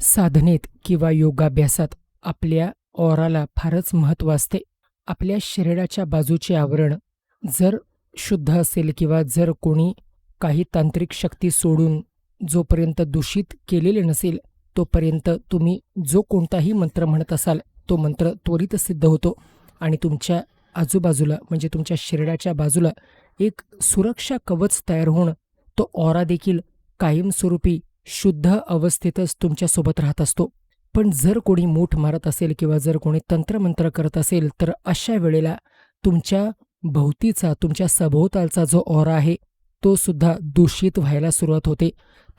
साधनेत किंवा योगाभ्यासात आपल्या ओराला फारच महत्त्व असते. आपल्या शरीराच्या बाजूचे आवरण जर शुद्ध असेल किंवा जर कोणी काही तांत्रिक शक्ती सोडून जोपर्यंत दूषित केलेले नसेल तोपर्यंत तुम्ही जो कोणताही मंत्र म्हणत असाल तो मंत्र त्वरित सिद्ध होतो आणि तुमच्या आजूबाजूला म्हणजे तुमच्या शरीराच्या बाजूला एक सुरक्षा कवच तयार होऊन तो ऑरा देखील कायमस्वरूपी शुद्ध अवस्थेतच तुमच्यासोबत राहत असतो. पण जर कोणी मूठ मारत असेल किंवा जर कोणी तंत्रमंत्र करत असेल तर अशा वेळेला तुमच्या भोवतीचा तुमच्या सभोवतालचा जो ऑरा आहे तो सुद्धा दूषित व्हायला सुरुवात होते.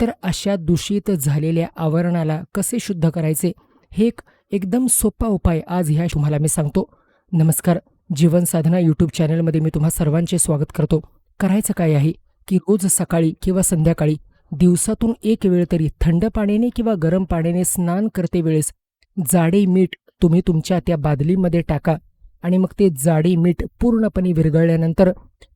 तर अशा दूषित झालेल्या आवरणाला कसे शुद्ध करायचे हे एक एकदम सोपा उपाय आज ह्या तुम्हाला मी सांगतो. नमस्कार. जीवन साधना यूट्यूब चॅनलमध्ये मी तुम्हा सर्वांचे स्वागत करतो. करायचं काय आहे की रोज सकाळी किंवा संध्याकाळी दिवसातून एक वेळ तरी थंड पाण्याने किंवा गरम पाण्याने स्नान करते वेळेस जाडे मीठ तुम्ही तुमच्या त्या बादलीमध्ये टाका आणि मग ते जाडे मीठ पूर्णपणे विरघळल्यानंतर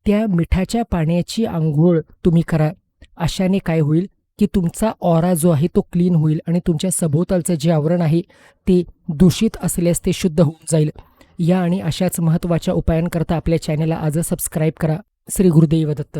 त्या मिठाच्या पाण्याची आंघोळ तुम्ही करा. अशाने काय होईल की तुमचा ऑरा जो आहे तो क्लीन होईल आणि तुमच्या सभोवतालचं जे आवरण आहे ते दूषित असल्यास ते शुद्ध होऊन जाईल. या आणि अशाच महत्त्वाच्या उपायांकरता आपल्या चॅनेलला आज सबस्क्राईब करा. श्री गुरुदेव दत्त.